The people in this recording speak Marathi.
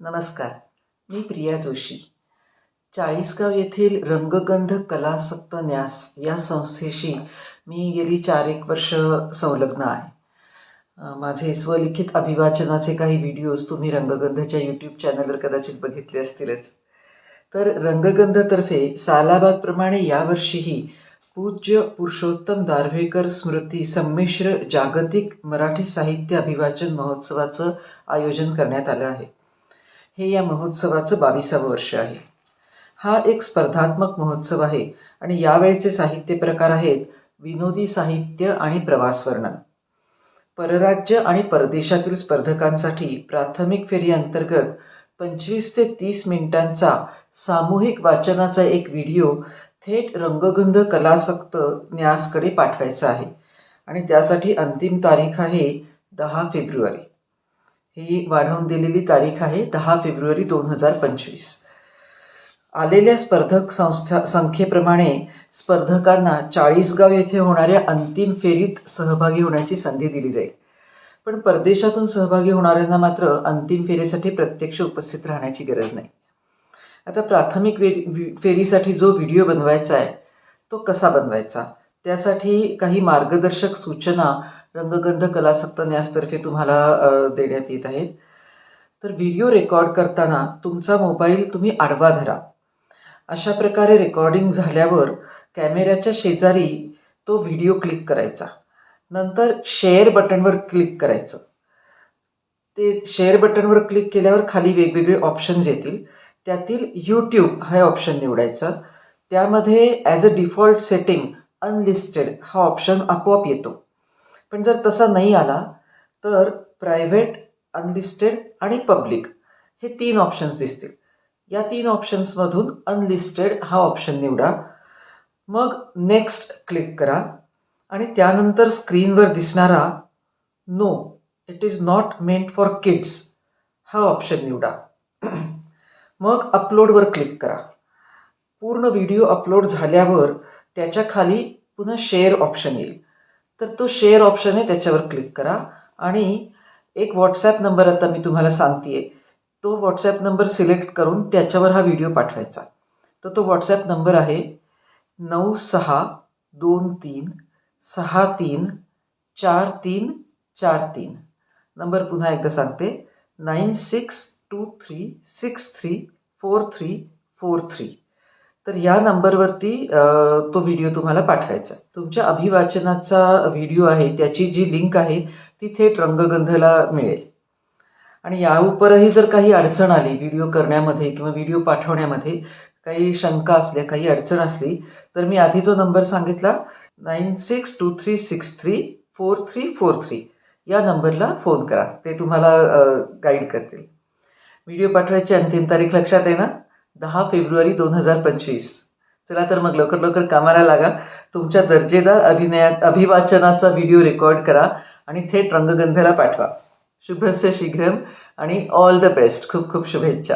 नमस्कार मी प्रिया जोशी. चाळीसगाव येथील रंगगंध कलासक्त न्यास या संस्थेशी मी गेली चार एक वर्ष संलग्न आहे. माझे स्वलिखित अभिवाचनाचे काही व्हिडिओज तुम्ही रंगगंधच्या यूट्यूब चॅनलवर कदाचित बघितले असतीलच. तर रंगगंधतर्फे सालाबादप्रमाणे यावर्षीही पूज्य पुरुषोत्तम दारव्हेकर स्मृती संमिश्र जागतिक मराठी साहित्य अभिवाचन महोत्सवाचं आयोजन करण्यात आलं आहे. हे या महोत्सवाचं बावीसावं वर्ष आहे. हा एक स्पर्धात्मक महोत्सव आहे आणि यावेळचे साहित्य प्रकार आहेत विनोदी साहित्य आणि प्रवास वर्णन परराज्य आणि परदेशातील स्पर्धकांसाठी प्राथमिक फेरी अंतर्गत पंचवीस ते तीस मिनिटांचा सामूहिक वाचनाचा एक व्हिडिओ थेट रंगगंध कलासक्त न्यासकडे पाठवायचा आहे आणि त्यासाठी अंतिम तारीख आहे दहा फेब्रुवारी. ही वाढवून दिलेली तारीख आहे दहा फेब्रुवारी दोन हजार पंचवीस. आलेल्या स्पर्धक संस्था संख्येप्रमाणे स्पर्धकांना चाळीसगाव येथे होणाऱ्या अंतिम फेरीत सहभागी होण्याची संधी दिली जाईल. पण परदेशातून सहभागी होणाऱ्यांना मात्र अंतिम फेरीसाठी प्रत्यक्ष उपस्थित राहण्याची गरज नाही. आता प्राथमिक वे फेरीसाठी जो व्हिडिओ बनवायचा आहे तो कसा बनवायचा? त्यासाठी काही मार्गदर्शक सूचना रंगगंध कलासक्त न्यासतर्फे तुम्हाला देण्यात येत आहेत. तर व्हिडिओ रेकॉर्ड करताना तुमचा मोबाईल तुम्ही आडवा धरा. अशा प्रकारे रेकॉर्डिंग झाल्यावर कॅमेऱ्याच्या शेजारी तो व्हिडिओ क्लिक करायचा. नंतर शेअर बटनवर क्लिक करायचं. ते शेअर बटनवर क्लिक केल्यावर खाली वेगवेगळे ऑप्शन्स येतील. त्यातील यूट्यूब हा ऑप्शन निवडायचा. त्यामध्ये as a default setting unlisted हा ऑप्शन आपोआप येतो. पण जर तसा नाही आला तर प्रायव्हेट अनलिस्टेड आणि पब्लिक हे तीन ऑप्शन्स दिसतील. या तीन ऑप्शन्समधून अनलिस्टेड हा ऑप्शन निवडा. मग नेक्स्ट क्लिक करा आणि त्यानंतर स्क्रीनवर दिसणारा no it is not meant for kids हा ऑप्शन निवडा. मग अपलोडवर क्लिक करा. पूर्ण व्हिडिओ अपलोड झाल्यावर त्याच्याखाली पुन्हा शेअर ऑप्शन येईल. तर तो शेअर ऑप्शन आहे त्याच्यावर क्लिक करा. आणि एक व्हॉट्सॲप नंबर आता मी तुम्हाला सांगते तो व्हॉट्सॲप नंबर सिलेक्ट करून त्याच्यावर हा व्हिडिओ पाठवायचा. तर तो व्हॉट्सॲप नंबर आहे नऊ सहा दोन तीन सहा तीन चार तीन चार तीन. नंबर पुन्हा एकदा सांगते. Nine six two three six three four three four three. तर या नंबरवरती तो व्हिडिओ तुम्हाला पाठवायचा तुमच्या अभिवाचनाचा व्हिडिओ आहे त्याची जी लिंक आहे ती थेट रंगगंधला मिळेल. आणि या उपरही जर काही अडचण आली व्हिडिओ करण्यामध्ये किंवा व्हिडिओ पाठवण्यामध्ये काही शंका असल्या काही अडचण असली तर मी आधी जो नंबर सांगितला nine six two three six three four three four three या नंबरला फोन करा. ते तुम्हाला गाईड करतील. व्हिडिओ पाठवायची अंतिम तारीख लक्षात आहे ना? दहा फेब्रुवारी दोन हजार पंचवीस. चला तर मग लवकर लवकर कामाला लागा. तुमच्या दर्जेदार अभिनयात अभिवाचनाचा व्हिडिओ रेकॉर्ड करा आणि थेट रंगगंधेला पाठवा. शुभस्य शीघ्रम आणि ऑल द बेस्ट. खूप खूप शुभेच्छा.